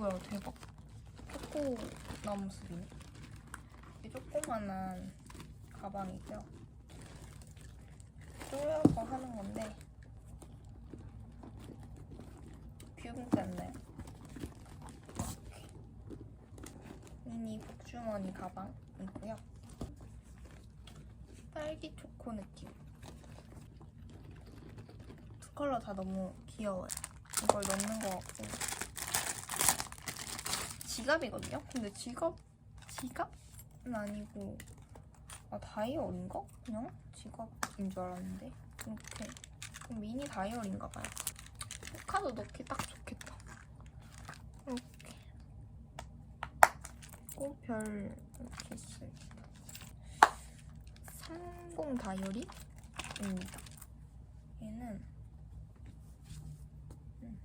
뭐야 대박. 초코 나무 숲이네. 이 조그만한 가방이고요. 쪼여서 하는 건데 귀엽지 않나요? 미니 복주머니 가방이고요. 딸기 초코 느낌. 두 컬러 다 너무 귀여워요. 이걸 넣는 거 같고 지갑이거든요. 근데 지갑 지갑은 아니고 아 다이어리인가? 그냥 지갑인 줄 알았는데 이렇게 미니 다이어리인가 봐요. 포카도 넣기 딱 좋겠다. 이렇게 꽃별 이렇게 있습니다. 30 다이어리입니다. 얘는 음,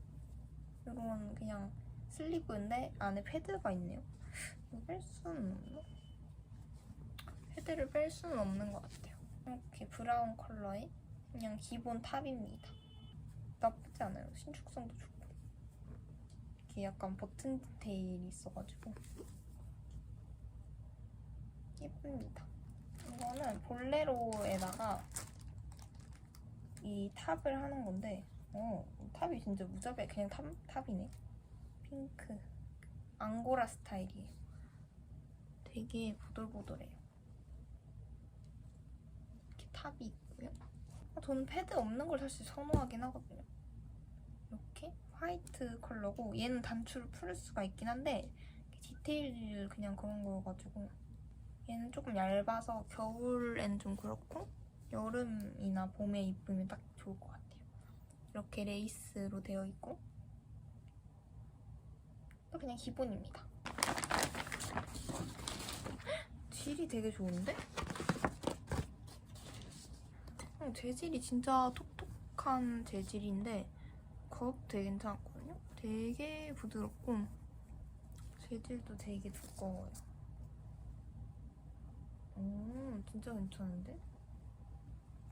이런 그냥 슬리브인데 안에 패드가 있네요. 뺄 수는 없나? 패드를 뺄 수는 없는 것 같아요. 이렇게 브라운 컬러의 그냥 기본 탑입니다. 나쁘지 않아요. 신축성도 좋고. 이렇게 약간 버튼 디테일이 있어가지고 예쁩니다. 이거는 볼레로에다가 이 탑을 하는 건데 어 탑이 진짜 무자비해 그냥 탑, 탑이네 핑크. 앙고라 스타일이에요. 되게 보들보들해요. 이렇게 탑이 있고요. 아, 저는 패드 없는 걸 사실 선호하긴 하거든요. 이렇게 화이트 컬러고 얘는 단추를 풀 수가 있긴 한데 디테일 그냥 그런 거여가지고 얘는 조금 얇아서 겨울엔 좀 그렇고 여름이나 봄에 입으면 딱 좋을 것 같아요. 이렇게 레이스로 되어 있고 또 그냥 기본입니다. 질이 되게 좋은데? 어, 재질이 진짜 톡톡한 재질인데 겉 되게 괜찮았거든요? 되게 부드럽고 재질도 되게 두꺼워요. 오, 진짜 괜찮은데?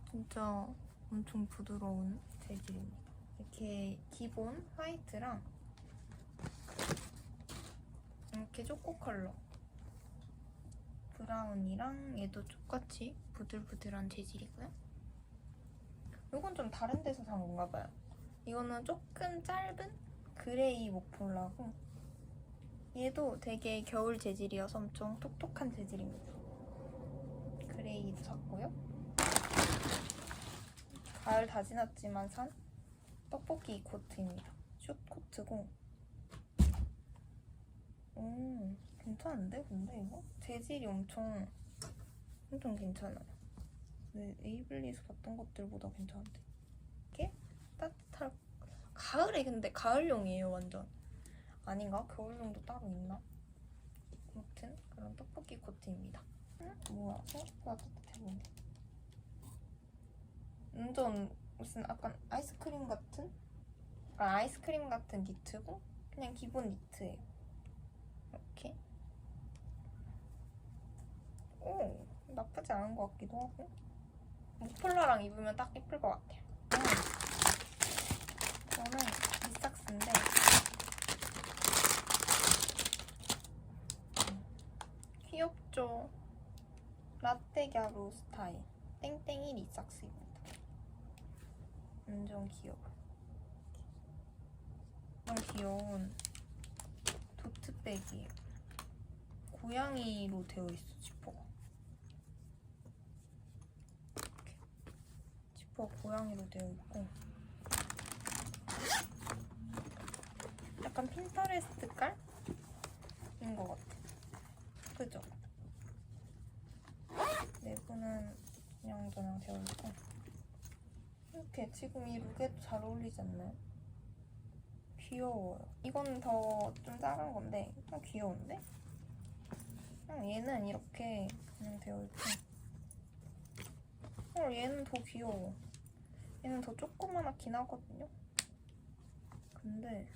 진짜 엄청 부드러운 재질입니다. 이렇게 기본 화이트랑 이렇게 초코 컬러 브라운이랑 얘도 똑같이 부들부들한 재질이고요. 이건 좀 다른 데서 산 건가 봐요. 이거는 조금 짧은 그레이 목폴라고 얘도 되게 겨울 재질이어서 엄청 톡톡한 재질입니다. 그레이도 샀고요. 가을 다 지났지만 산 떡볶이 코트입니다. 숏 코트고. 음, 괜찮은데? 근데 이거? 재질이 엄청, 엄청 괜찮아요. 네, 에이블리에서 봤던 것들보다 괜찮은데. 이게 따뜻할, 가을에 근데 가을용이에요, 완전. 아닌가? 겨울용도 따로 있나? 아무튼 그런 떡볶이 코트입니다. 응? 뭐야? 생각보다 따뜻해 보이네. 완전 무슨 약간 아이스크림 같은? 약간 아이스크림 같은 니트고 그냥 기본 니트예요. 이렇게. 오, 나쁘지 않은 것 같기도 하고. 목폴라랑 입으면 딱 예쁠 것 같아요. 음. 저는 리삭스인데 음, 귀엽죠? 라떼 갸루 스타일 땡땡이 리삭스입니다. 완전 귀여워. 완전 귀여운 도트백이에요. 고양이로 되어 있어 지퍼가. 이렇게. 지퍼 고양이로 되어 있고 약간 핀터레스트 깔인 것 같아. 그죠? 내부는 그냥 저냥 되어 있고 이렇게 지금 이 룩에도 잘 어울리지 않나요? 귀여워요. 이건 더 좀 작은 건데 좀 귀여운데? 그냥 얘는 이렇게 그냥 되어 있고 어, 얘는 더 귀여워. 얘는 더 조그만하긴 하거든요. 근데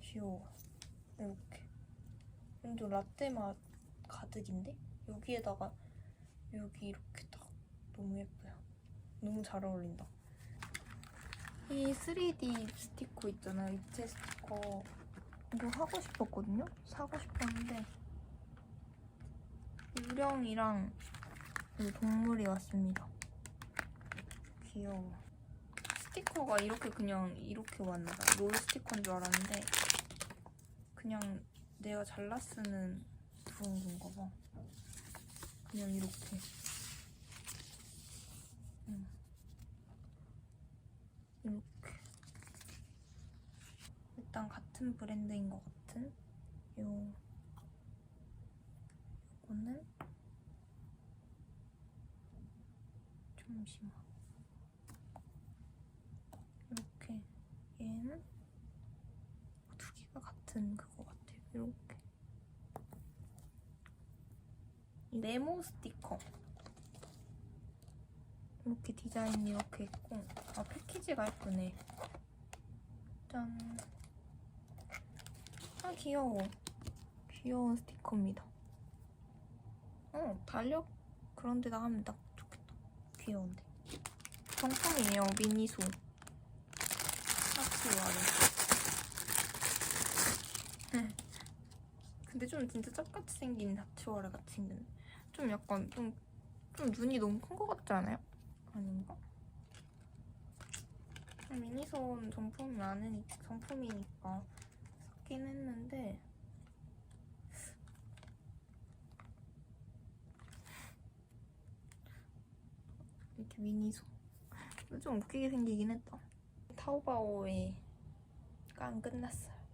귀여워. 이렇게. 완전 라떼 맛 가득인데? 여기에다가 여기 이렇게 딱 너무 예뻐요. 너무 잘 어울린다. 이 3D 스티커 있잖아요. 입체 스티커. 이거 하고 싶었거든요. 사고 싶었는데 유령이랑 이 동물이 왔습니다. 귀여워. 스티커가 이렇게 그냥 이렇게 왔나 봐. 롤 스티커인 줄 알았는데 그냥 내가 잘라 쓰는 그런 건가 봐. 그냥 이렇게. 음. 이렇게. 일단 같은 브랜드인 것 같은? 요 요거는? 잠시만. 이렇게 얘는? 두 개가 같은 그거 같아요. 이렇게. 이 네모 스티커. 이렇게 디자인이 이렇게 있고. 아 패키지가 예쁘네. 짠 아 귀여워. 귀여운 스티커입니다. 어 달력? 그런 데다 하면 딱 좋겠다. 귀여운데. 정품이에요 미니소. 하치와르 근데 좀 진짜 짝같이 생긴 하치와르 같이 생긴 좀 약간 좀, 좀 눈이 너무 큰 것 같지 않아요? 아닌가? 미니소는 정품이 아니니까 정품이니까 샀긴 했는데. 이렇게 미니소. 좀 웃기게 생기긴 했다. 타오바오에가 안 끝났어요